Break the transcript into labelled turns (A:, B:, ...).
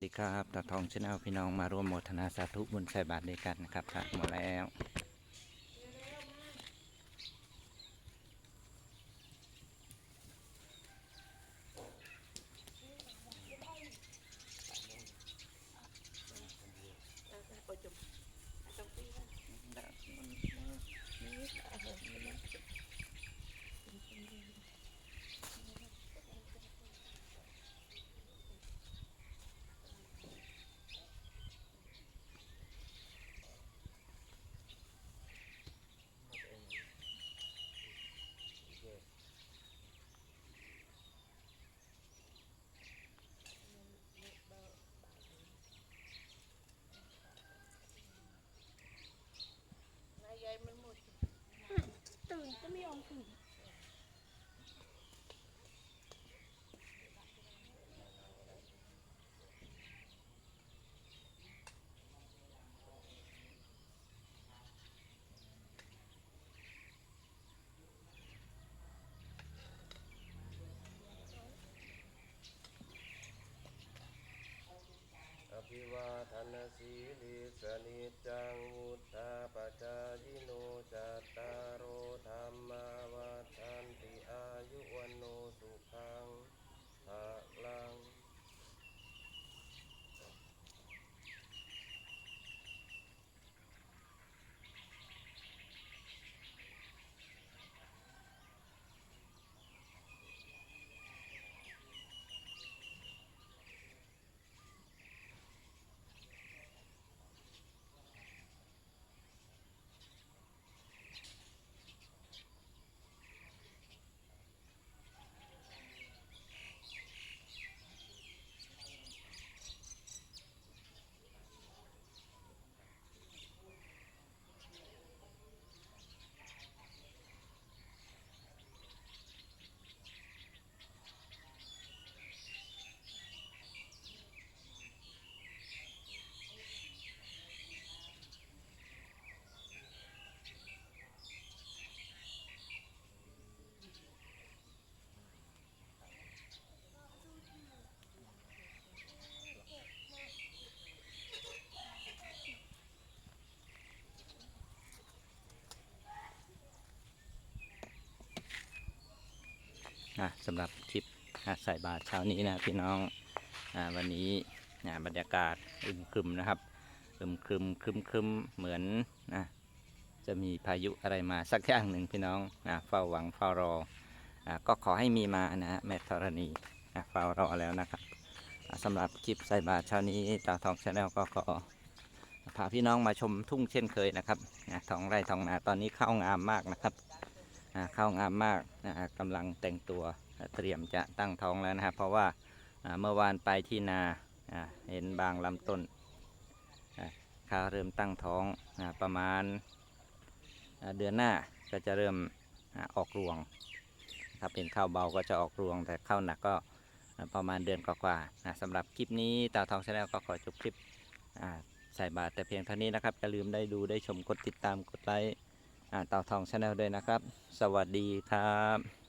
A: สวัสดีครับตาทองชาแนลพี่น้องมาร่วมโมทนาสาธุบุญใส่บาตรด้วยกันนะครับพระหมดแล้ว
B: ภิวาทนาสีลิสนิจังวุธาปจายโนจัตตารโอธรรมาวัฏันติอายุวันโนสุขังภะลังะ
A: สำหรับคลิปอะใส่บาตรเช้านี้นะพี่น้องอ่าวันนี้อะบรรยากาศอึมครึมนะครับอึมครึมครึมครึมเหมือนนะจะมีพายุอะไรมาสักอย่างหนึ่งพี่น้องอะเฝ้าหวังเฝ้ารออะก็ขอให้มีมานะฮะแม่ธรณีอะเฝ้ารอแล้วนะครับอะสำหรับคลิปใส่บาตรเช้านี้ตาทองชาแนลก็ขอพาพี่น้องมาชมทุ่งเช่นเคยนะครับอะท้องไร่ท้องนาตอนนี้ข้าวงามมากนะครับ อ่าข้างามมากนะฮะกำลังแต่งตัวเตรียมจะตั้งท้องแล้วนะครับเพราะว่าเมื่อวานไปที่นาเห็นบางลำต้นข้าวเริ่มตั้งท้องประมาณเดือนหน้าก็จะเริ่มออกรวง ถ้าเป็นข้าวเบาก็จะออกรวง แต่ข้าวหนักก็ประมาณเดือนกว่าๆสำหรับคลิปนี้ตาทองชาแนลก็ขอจบคลิปใส่บาตรแต่เพียงเท่านี้นะครับอย่าลืมได้ดูได้ชมกดติดตามกดไลค์ เต่าทองชาแนลด้วยนะครับ สวัสดีครับ